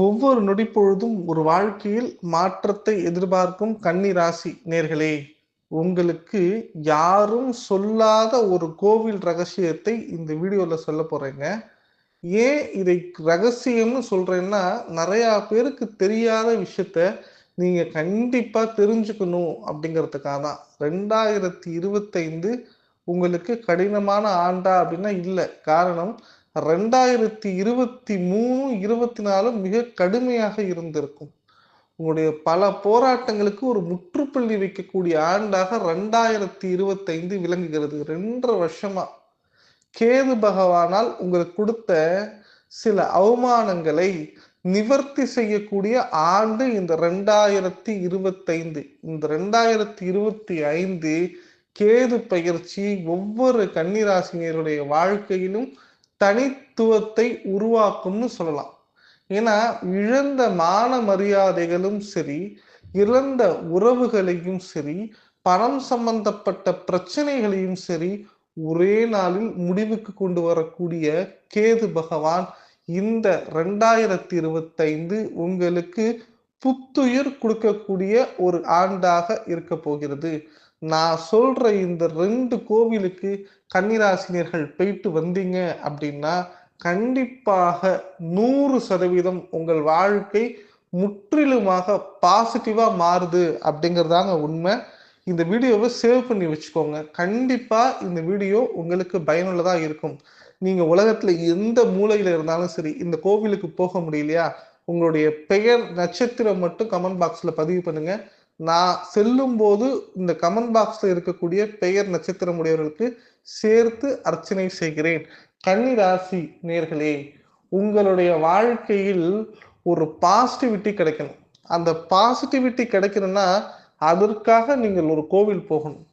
ஒவ்வொரு நொடி பொழுதும் ஒரு வாழ்க்கையில் மாற்றத்தை எதிர்பார்க்கும் கன்னி ராசி நேர்களே உங்களுக்கு யாரும் சொல்லாத ஒரு கோவில் ரகசியத்தை இந்த வீடியோல சொல்ல போறேங்க. ஏன் இதை ரகசியம்னு சொல்றேன்னா நிறைய பேருக்கு தெரியாத விஷயத்த நீங்க கண்டிப்பா தெரிஞ்சுக்கணும் அப்படிங்கிறதுக்காக தான். ரெண்டாயிரத்தி இருபத்தைந்து உங்களுக்கு கடினமான ஆண்டா அப்படின்னா இல்லை. காரணம் ரெண்டாயிரத்தி இருபத்தி மூணு இருபத்தி நாலு மிக கடுமையாக இருந்திருக்கும். உங்களுடைய பல போராட்டங்களுக்கு ஒரு முற்றுப்புள்ளி வைக்கக்கூடிய ஆண்டாக ரெண்டாயிரத்தி இருபத்தைந்து விளங்குகிறது. ரெண்டரை வருஷமா கேது பகவானால் உங்களுக்கு கொடுத்த சில அவமானங்களை நிவர்த்தி செய்யக்கூடிய ஆண்டு இந்த ரெண்டாயிரத்தி இருபத்தைந்து. இந்த ரெண்டாயிரத்தி இருபத்தி ஐந்து கேது பயிற்சி ஒவ்வொரு கன்னிராசினியருடைய வாழ்க்கையிலும் தனித்துவத்தை உருவாக்கும்னு சொல்லலாம். ஏன்னா இழந்த மான மரியாதைகளும் சரி இழந்த உறவுகளையும் சரி பணம் சம்பந்தப்பட்ட பிரச்சனைகளையும் சரி ஒரே நாளில் முடிவுக்கு கொண்டு வரக்கூடிய கேது பகவான் இந்த ரெண்டாயிரத்தி இருபத்தைந்து உங்களுக்கு புத்துயிர் கொடுக்கக்கூடிய ஒரு ஆண்டாக இருக்க போகிறது. நான் சொல்ற இந்த ரெண்டு கோவிலுக்கு கன்னிராசினியர்கள் போயிட்டு வந்தீங்க அப்படின்னா கண்டிப்பாக நூறு சதவீதம் உங்கள் வாழ்க்கை முற்றிலுமாக பாசிட்டிவா மாறுது அப்படிங்கிறதாங்க உண்மை. இந்த வீடியோவை சேவ் பண்ணி வச்சுக்கோங்க. கண்டிப்பா இந்த வீடியோ உங்களுக்கு பயனுள்ளதா இருக்கும். நீங்க உலகத்துல எந்த மூலையில இருந்தாலும் சரி இந்த கோவிலுக்கு போக முடியலையா? உங்களுடைய பெயர் நட்சத்திரம் மட்டும் கமெண்ட் பாக்ஸ்ல பதிவு பண்ணுங்க. நான் செல்லும் போது இந்த கமெண்ட் பாக்ஸ்ல இருக்கக்கூடிய பெயர் நட்சத்திரம் உடையவர்களுக்கு சேர்த்து அர்ச்சனை செய்கிறேன். கன்னி ராசி நேர்களே உங்களுடைய வாழ்க்கையில் ஒரு பாசிட்டிவிட்டி கிடைக்கணும். அந்த பாசிட்டிவிட்டி கிடைக்கணும்னா அதற்காக நீங்கள் ஒரு கோவில் போகணும்.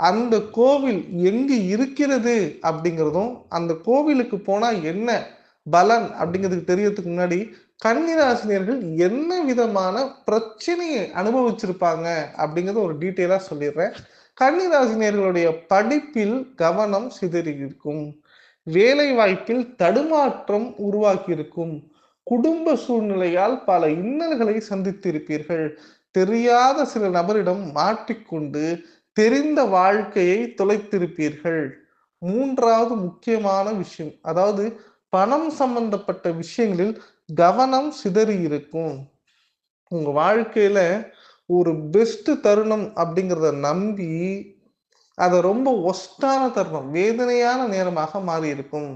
அந்த கோவில் எங்கு இருக்கிறது அப்படிங்கிறதும் அந்த கோவிலுக்கு போனா என்ன பலன் அப்படிங்கிறதுக்கு தெரியறதுக்கு முன்னாடி கன்னிராசினியர்கள் என்ன விதமான பிரச்சனையை அனுபவிச்சிருப்பாங்க அப்படிங்கிறத ஒரு டீட்டெயிலா சொல்லிடுறேன். கன்னிராசினியர்களுடைய படிப்பில் கவனம் சிதறி இருக்கும் வேலை வாய்ப்பில் தடுமாற்றம் உருவாக்கி இருக்கும் குடும்ப சூழ்நிலையால் பல இன்னல்களை சந்தித்திருப்பீர்கள். தெரியாத சில நபரிடம் மாட்டிக்கொண்டு தெரிந்த வாழ்க்கையை தொலைத்திருப்பீர்கள். மூன்றாவது முக்கியமான விஷயம் அதாவது பணம் சம்பந்தப்பட்ட விஷயங்களில் கவனம் சிதறி இருக்கும். உங்க வாழ்க்கையில ஒரு பெஸ்ட் தருணம் அப்படிங்கிறத நம்பி அதை ரொம்ப ஒஸ்டான தருணம் வேதனையான நேரமாக மாறி இருக்கும்.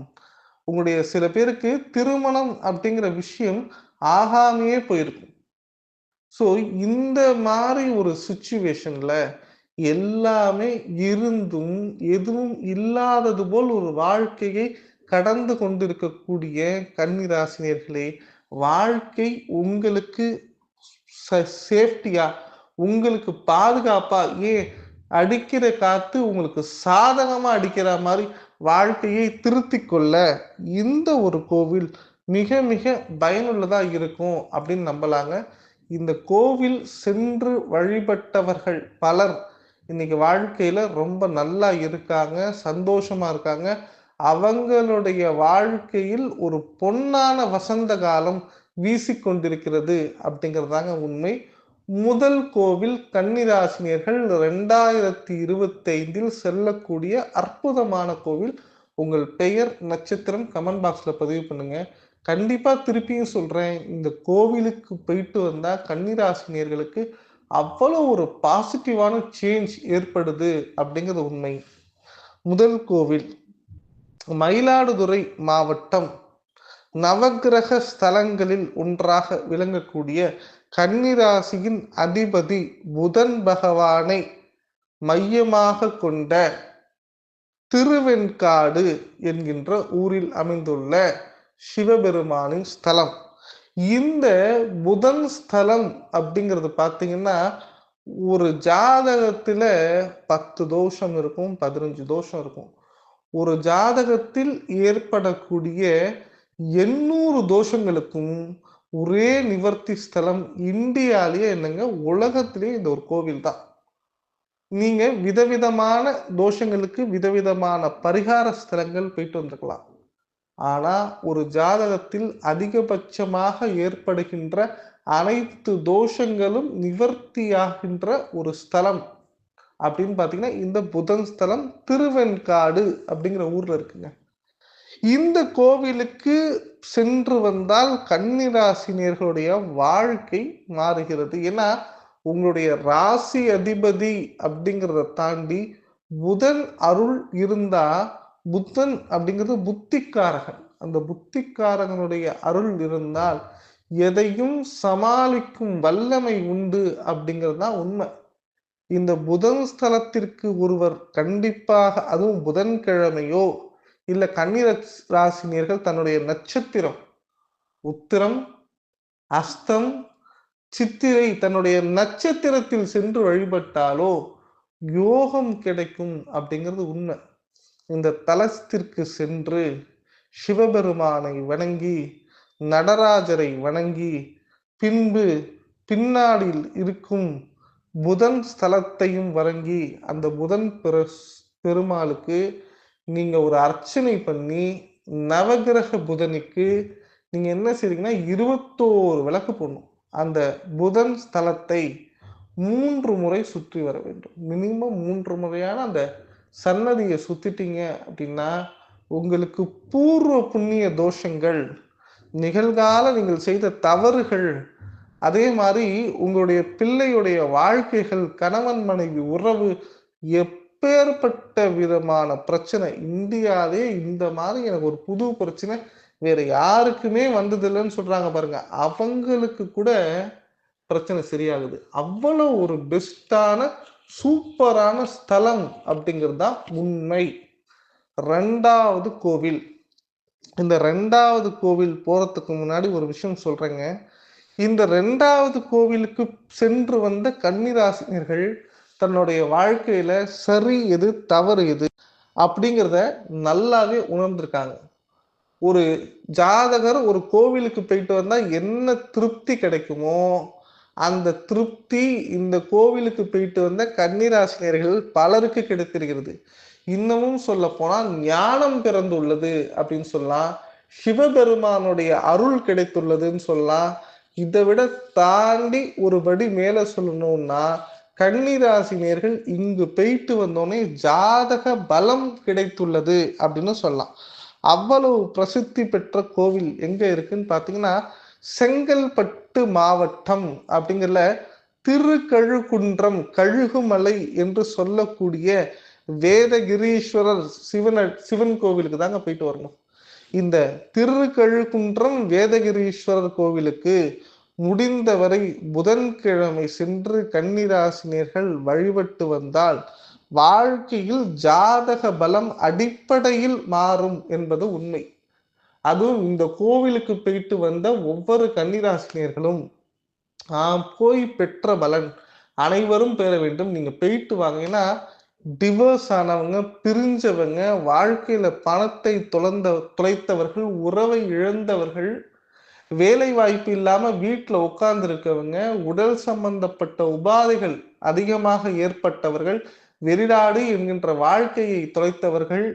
உங்களுடைய சில பேருக்கு திருமணம் அப்படிங்கிற விஷயம் ஆகாமையே போயிருக்கும். ஸோ இந்த மாதிரி ஒரு சுச்சுவேஷன்ல எல்லாமே இருந்தும் எதுவும் இல்லாதது போல் ஒரு வாழ்க்கையை கடந்து கொண்டிருக்கக்கூடிய கன்னிராசினியர்களே வாழ்க்கை உங்களுக்கு சேஃப்டியா? உங்களுக்கு பாதுகாப்பா? ஏன் அடிக்கிற காத்து உங்களுக்கு சாதகமா அடிக்கிற மாதிரி வாழ்க்கையை திருத்தி கொள்ள இந்த ஒரு கோவில் மிக மிக பயனுள்ளதா இருக்கும் அப்படின்னு நம்பலாங்க. இந்த கோவில் சென்று வழிபட்டவர்கள் பலர் இன்னைக்கு வாழ்க்கையில ரொம்ப நல்லா இருக்காங்க சந்தோஷமா இருக்காங்க. அவங்களுடைய வாழ்க்கையில் ஒரு பொன்னான வசந்த காலம் வீசிக்கொண்டிருக்கிறது அப்படிங்கிறதாங்க உண்மை. முதல் கோவில் கன்னிராசினியர்கள் ரெண்டாயிரத்தி இருபத்தி ஐந்தில் செல்லக்கூடிய அற்புதமான கோவில். உங்கள் பெயர் நட்சத்திரம் கமெண்ட் பாக்ஸில் பதிவு பண்ணுங்க. கண்டிப்பாக திருப்பியும் சொல்கிறேன் இந்த கோவிலுக்கு போயிட்டு வந்தால் கன்னிராசினியர்களுக்கு அவ்வளோ ஒரு பாசிட்டிவான சேஞ்ச் ஏற்படுது அப்படிங்கிறது உண்மை. முதல் கோவில் மயிலாடுதுறை மாவட்டம் நவகிரக ஸ்தலங்களில் ஒன்றாக விளங்கக்கூடிய கன்னிராசியின் அதிபதி புதன் பகவானை மையமாக கொண்ட திருவெண்காடு என்கின்ற ஊரில் அமைந்துள்ள சிவபெருமானின் ஸ்தலம். இந்த புதன் ஸ்தலம் அப்படிங்கிறது பார்த்தீங்கன்னா ஒரு ஜாதகத்துல பத்து தோஷம் இருக்கும் பதினஞ்சு தோஷம் இருக்கும். ஒரு ஜாதகத்தில் ஏற்படக்கூடிய எண்ணூறு தோஷங்களுக்கும் ஒரே நிவர்த்தி ஸ்தலம் இந்தியாலேயே என்னங்க உலகத்திலேயே இந்த ஒரு கோவில் தான். நீங்க விதவிதமான தோஷங்களுக்கு விதவிதமான பரிகார ஸ்தலங்கள் போயிட்டு வந்துருக்கலாம். ஆனா ஒரு ஜாதகத்தில் அதிகபட்சமாக ஏற்படுகின்ற அனைத்து தோஷங்களும் நிவர்த்தியாகின்ற ஒரு ஸ்தலம் அப்படின்னு பார்த்தீங்கன்னா இந்த புதன் ஸ்தலம் திருவெண்காடு அப்படிங்கிற ஊர்ல இருக்குங்க. இந்த கோவிலுக்கு சென்று வந்தால் கன்னிராசினியர்களுடைய வாழ்க்கை மாறுகிறது. ஏன்னா உங்களுடைய ராசி அதிபதி அப்படிங்கிறத தாண்டி புதன் அருள் இருந்தா புத்தன் அப்படிங்கிறது புத்திக்காரகன். அந்த புத்திக்காரகனுடைய அருள் இருந்தால் எதையும் சமாளிக்கும் வல்லமை உண்டு அப்படிங்கிறது தான் உண்மை. இந்த புதன் ஸ்தலத்திற்கு ஒருவர் கண்டிப்பாக அதுவும் புதன்கிழமையோ இல்ல கன்னிர ராசினியர்கள் தன்னுடைய நட்சத்திரம் உத்திரம் அஸ்தம் சித்திரை தன்னுடைய நட்சத்திரத்தில் சென்று வழிபட்டாலோ யோகம் கிடைக்கும் அப்படிங்கிறது உண்மை. இந்த தலத்திற்கு சென்று சிவபெருமானை வணங்கி நடராஜரை வணங்கி பின்பு பின்னாடில் இருக்கும் புதன் ஸ்தலத்தையும் வழங்கி அந்த புதன் பெருமாளுக்கு நீங்க ஒரு அர்ச்சனை பண்ணி நவகிரக புதனுக்கு நீங்க என்ன செய்றீங்கன்னா இருபத்தோரு விளக்கு போடணும். அந்த புதன் ஸ்தலத்தை மூன்று முறை சுற்றி வர வேண்டும். மினிமம் மூன்று முறையான அந்த சன்னதியை சுத்திட்டீங்க அப்படின்னா உங்களுக்கு பூர்வ புண்ணிய தோஷங்கள் நிகழ்கால நீங்கள் செய்த தவறுகள் அதே மாதிரி உங்களுடைய பிள்ளையுடைய வாழ்க்கைகள் கணவன் மனைவி உறவு எப்பேற்பட்ட விதமான பிரச்சனை இந்தியாவே இந்த மாதிரி எனக்கு ஒரு புது பிரச்சனை வேற யாருக்குமே வந்ததில்லைன்னு சொல்றாங்க பாருங்க. அவங்களுக்கு கூட பிரச்சனை சரியாகுது. அவ்வளவு ஒரு பெஸ்டான சூப்பரான ஸ்தலம் அப்படிங்கிறது தான் உண்மை. ரெண்டாவது கோவில். இந்த ரெண்டாவது கோவில் போறதுக்கு முன்னாடி ஒரு விஷயம் சொல்றேங்க. இந்த ரெண்டாவது கோவிலுக்கு சென்று வந்த கன்னிராசினியர்கள் தன்னுடைய வாழ்க்கையில சரி எது தவறு எது அப்படிங்கிறத நல்லாவே உணர்ந்திருக்காங்க. ஒரு ஜாதகர் ஒரு கோவிலுக்கு போயிட்டு வந்தா என்ன திருப்தி கிடைக்குமோ அந்த திருப்தி இந்த கோவிலுக்கு போயிட்டு வந்த கன்னிராசினியர்கள் பலருக்கு கிடைத்திருக்கிறது. இன்னமும் சொல்ல போனால் ஞானம் பிறந்துள்ளது அப்படின்னு சொல்லலாம். சிவபெருமானுடைய அருள் கிடைத்துள்ளதுன்னு சொல்லலாம். இதை விட தாண்டி ஒரு படி மேல சொல்லணும்னா கன்னிராசினியர்கள் இங்கு போயிட்டு வந்தோடனே ஜாதக பலம் கிடைத்துள்ளது அப்படின்னு சொல்லலாம். அவ்வளவு பிரசித்தி பெற்ற கோவில் எங்க இருக்குன்னு பாத்தீங்கன்னா செங்கல்பட்டு மாவட்டம் அப்படிங்கிற திருக்கழுகுன்றம் கழுகுமலை என்று சொல்லக்கூடிய வேதகிரீஸ்வரர் சிவன சிவன் கோவிலுக்கு தாங்க போயிட்டு வரணும். இந்த திருக்கழுகுன்றம் வேதகிரீஸ்வரர் கோவிலுக்கு முடிந்தவரை புதன்கிழமை சென்று கன்னிராசினியர்கள் வழிபட்டு வந்தால் வாழ்க்கையில் ஜாதக பலம் அடிப்படையில் மாறும் என்பது உண்மை. அதுவும் இந்த கோவிலுக்கு போயிட்டு வந்த ஒவ்வொரு கன்னிராசினியர்களும் ஆஹ் போய் பெற்ற பலன் அனைவரும் பெற வேண்டும். நீங்க போயிட்டு வாங்கினா டிவோர்ஸ் ஆனவங்க பிரிஞ்சவங்க வாழ்க்கையில பணத்தை தொலைந்த தொலைத்தவர்கள் உறவை இழந்தவர்கள் வேலை வாய்ப்பு இல்லாம வீட்டுல உட்கார்ந்துருக்கவங்க உடல் சம்பந்தப்பட்ட உபாதைகள் அதிகமாக ஏற்பட்டவர்கள் வெறிநாடு என்கின்ற வாழ்க்கையை தொலைத்தவர்கள்.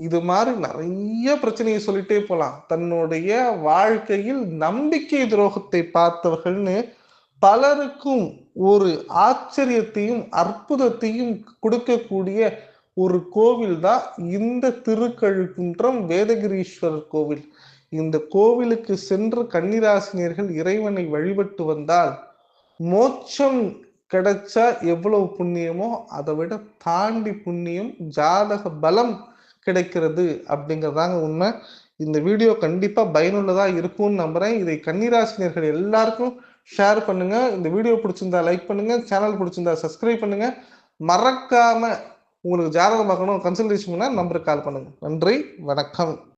இது மாதிரி நிறைய பிரச்சனையை சொல்லிட்டே போலாம். தன்னுடைய வாழ்க்கையில் நம்பிக்கை துரோகத்தை பார்த்தவர்கள்னு பலருக்கும் ஒரு ஆச்சரியத்தையும் அற்புதத்தையும் கொடுக்கக்கூடிய ஒரு கோவில் தான் இந்த திருக்கழுக்குன்றம் வேதகிரீஸ்வரர் கோவில். இந்த கோவிலுக்கு சென்று கன்னிராசினியர்கள் இறைவனை வழிபட்டு வந்தால் மோட்சம் கிடைச்சா எவ்வளவு புண்ணியமோ அதை விட தாண்டி புண்ணியம் ஜாதக பலம் கிடைக்கிறது அப்படிங்கிறதாங்க உண்மை. இந்த வீடியோ கண்டிப்பாக பயனுள்ளதாக இருக்கும்னு நம்புகிறேன் இதை கன்னிராசினியர்கள் எல்லாருக்கும் ஷேர் பண்ணுங்க. இந்த வீடியோ பிடிச்சிருந்தா லைக் பண்ணுங்க. சேனல் பிடிச்சிருந்தா சப்ஸ்கிரைப் பண்ணுங்க. மறக்காம உங்களுக்கு ஜாதகம் பார்க்கணும் கன்சல்டேஷன் நம்பருக்கு கால் பண்ணுங்க. நன்றி. வணக்கம்.